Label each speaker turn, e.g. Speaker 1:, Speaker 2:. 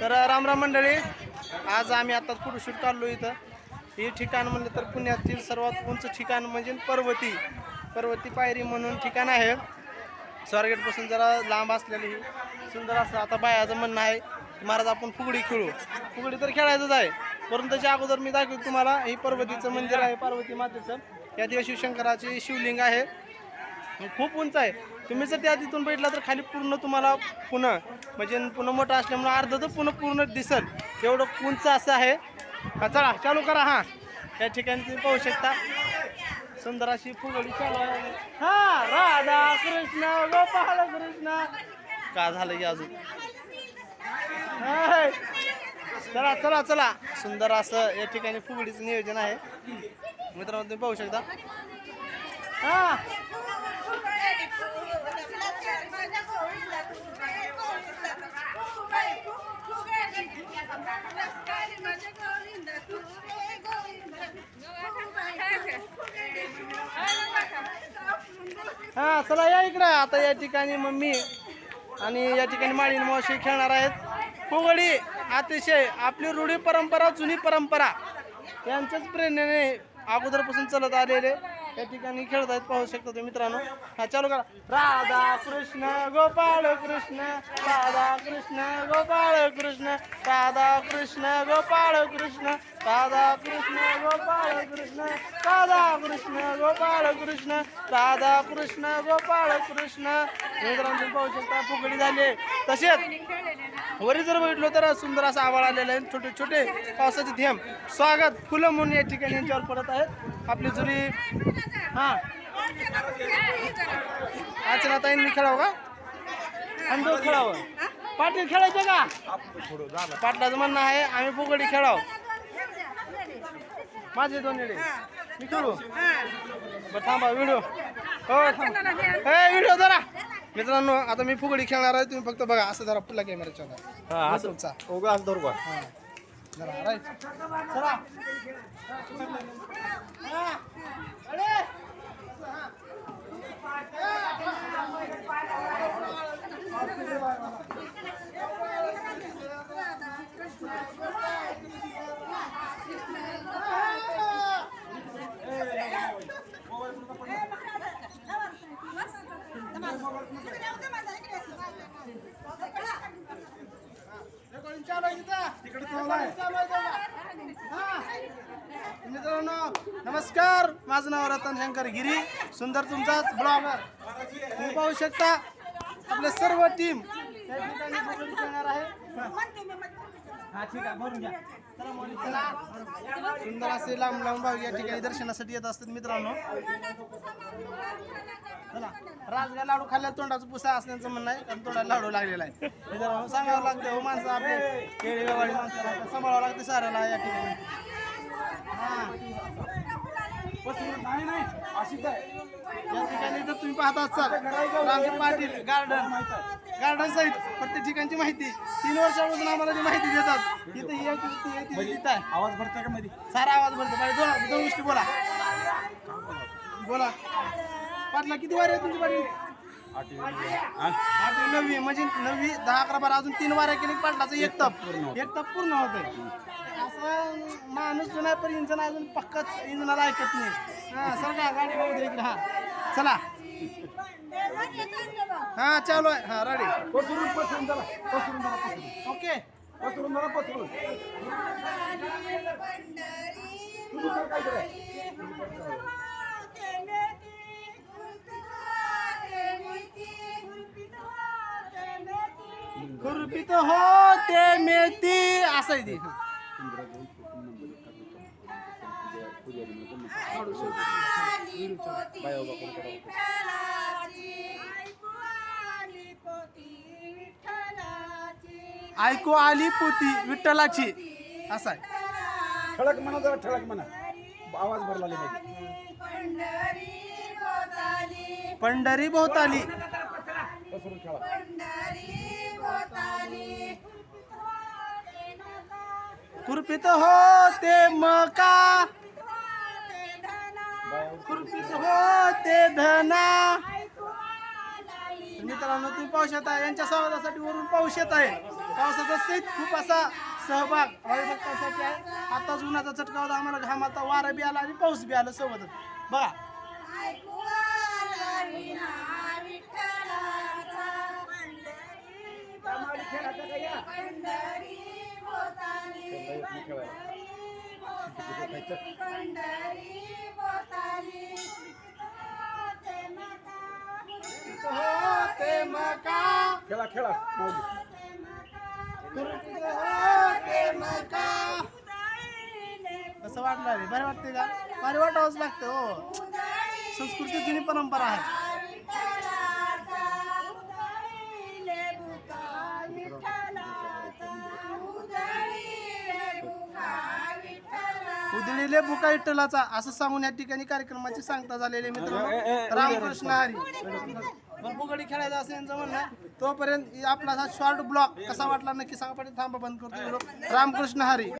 Speaker 1: तर रामराम मंडळी आज आम्ही आता फोटोशूट काढलो इथं. हे ठिकाण म्हणलं तर पुण्यातील सर्वात उंच ठिकाण म्हणजे पर्वती पर्वती पायरी म्हणून ठिकाण आहे. स्वारगेटपासून जरा लांब असलेली ही सुंदर असं आता बायाचं म्हणणं आहे महाराज आपण फुगडी खेळू. फुगडी तर खेळायचंच आहे. परंतु त्याच्या अगोदर मी दाखवतो तुम्हाला ही पर्वतीचं मंदिर आहे पार्वती मातेचं. या दिवशी शिवशंकराचे शिवलिंग आहे. खूप उंच आहे. तुम्ही जर त्या तिथून बैठला तर खाली पूर्ण तुम्हाला पुन्हा म्हणजे पुन्हा मोठं असल्यामुळे अर्ध तर पुन्हा पूर्ण दिसल. एवढं उंच असं आहे. चला चालू करा हा. या ठिकाणी तुम्ही पाहू शकता. सुंदर अशी फुगडी चालू आहे. हा राधा कृष्ण गोपाल कृष्ण. का झालं की अजून? चला चला चला. सुंदर असं या ठिकाणी फुगडीचं नियोजन आहे. मित्रांनो तुम्ही पाहू शकता. हा. हा चला या इकडं. आता या ठिकाणी मम्मी आणि या ठिकाणी माळीन मावशी खेळणार आहेत. फुगडी अतिशय आपली रूढी परंपरा जुनी परंपरा यांच्याच प्रेरणेने अगोदरपासून चलत आलेले या ठिकाणी खेळत आहेत पाहू शकता तुम्ही मित्रांनो. हा चालू करा. राधा कृष्ण गोपाळ कृष्ण राधा कृष्ण गोपाळ कृष्ण राधा कृष्ण गोपाळ कृष्ण राधा कृष्ण गोपाळ कृष्ण राधा कृष्ण गोपाळ कृष्ण राधा कृष्ण गोपाळ कृष्ण. मित्रांनो पाहू शकता फुगडी झाली तसेच वरी जर बघितलो तर सुंदर असा आवाळ आलेला आहे. छोटे छोटे पावसाचे थेंब. स्वागत फुलं म्हणून या ठिकाणी यांच्यावर पडत आहेत. आपली जुनी हां. अच्छा ताईन मी खेळावं का? आणि तो खेळावं. पाटील खेळायचं का? पाटलाचं म्हणणं आहे आम्ही फुगडी खेळाव. माझे दोन येडे. मी खेळू? बरं थांबा व्हिडिओ. हो थांबा. हे व्हिडिओ जरा. मित्रांनो आता मी फुगडी खेळणार आहे. तुम्ही फक्त बघा असं जरा फुला कॅमेराच्या हा तुमचा.
Speaker 2: उगाच धरू
Speaker 1: हा. जरा राईट चला. हा. अरे. रेकॉर्डिंग चालू आहे तिथं. तिकडे चालू आहे. चालू आहे, चालू आहे. हा. मित्रांनो नमस्कार. माझं नाव रतन शंकर गिरी. सुंदर तुमचाच ब्लॉगर तुम्ही पाहू शकता आपले सर्व टीम त्या ठिकाणी आहे. हा. ठीक आहे भरून घ्या. चला मोनी, चला. सुंदर असे लांब लांब या ठिकाणी दर्शनासाठी येत असतात मित्रांनो. राजगा लाडू खाल्ल्या तोंडाचं पुसा असण्याचं म्हणणं आहे. कारण तोंडाला लाडू लागलेला आहे. मित्रांनो सांगावं लागतं हो माणसं आपले. केळी गवाडी माणसाला सांभाळावं लागतं साऱ्याला या ठिकाणी. हा. या ठिकाणी जर तुम्ही पाहत असाल रामजी पाटील गार्डन. गार्डन सहित प्रत्येक ठिकाणची माहिती. तीन वर्षापासून आम्हाला जी माहिती देतात. इथं ही ती आहे
Speaker 2: आवाज भरता का मध्ये
Speaker 1: सारा आवाज बोलतो पाहिजे दोन दोन गोष्टी बोला. बोला. पाटला किती वारी आहे तुमची पाटील आठ नववी. म्हणजे नववी दहा अकरा बारा अजून तीन वाऱ्या केली पाटलाचं एक तप. एक तप पूर्ण होतंय. असं माणूस जुना पण इंजन अजून पक्कच इंजनाला ऐकत नाही. हा सर का गाडी बघू दे इकडे हा. चला. हा चालू आहे. हा रेडी
Speaker 2: पसरून पसरून जरा पसरून जरा पसरून.
Speaker 1: ओके.
Speaker 2: पसरून जरा पसरून. काय करायचं?
Speaker 1: खुरपीत हो ते मेथी असं आहे ती. ऐकू आली पोती विठ्ठलाची असं आहे
Speaker 2: ठळक म्हणा जरा ठळक म्हणा. आवाज भरला मध्ये
Speaker 1: पंढरी भोवताली.
Speaker 2: पसरून ठेवा
Speaker 1: हो ते मका. खुरपीत हो ते धना. मित्रांनो तुम्ही पाऊस येत आहे. यांच्या स्वागतासाठी वरून पाऊस येत आहे. पावसाचा सीत खूप असा सहभाग हरिभक्तासाठी आहे. आताच उन्हाचा चटका होता. आम्हाला आता वारा बी आला आणि पाऊस बी आला सोबतच बघा पंढरी.
Speaker 2: खेळा खेळा
Speaker 1: कसं वाटलं रे बरं वाटते का? भारी वाटावंच लागतं हो. संस्कृती जुनी परंपरा आहे. उधळीले बुका इट्टलाचा असं सांगून या ठिकाणी कार्यक्रमाची सांगता झालेले मित्र रामकृष्ण हरी फुगडी खेळायचं असं यांचं म्हणणं. तोपर्यंत आपला हा शॉर्ट ब्लॉग कसा वाटला नक्की सांगा पाटील थांबा बंद करतो. रामकृष्ण हरी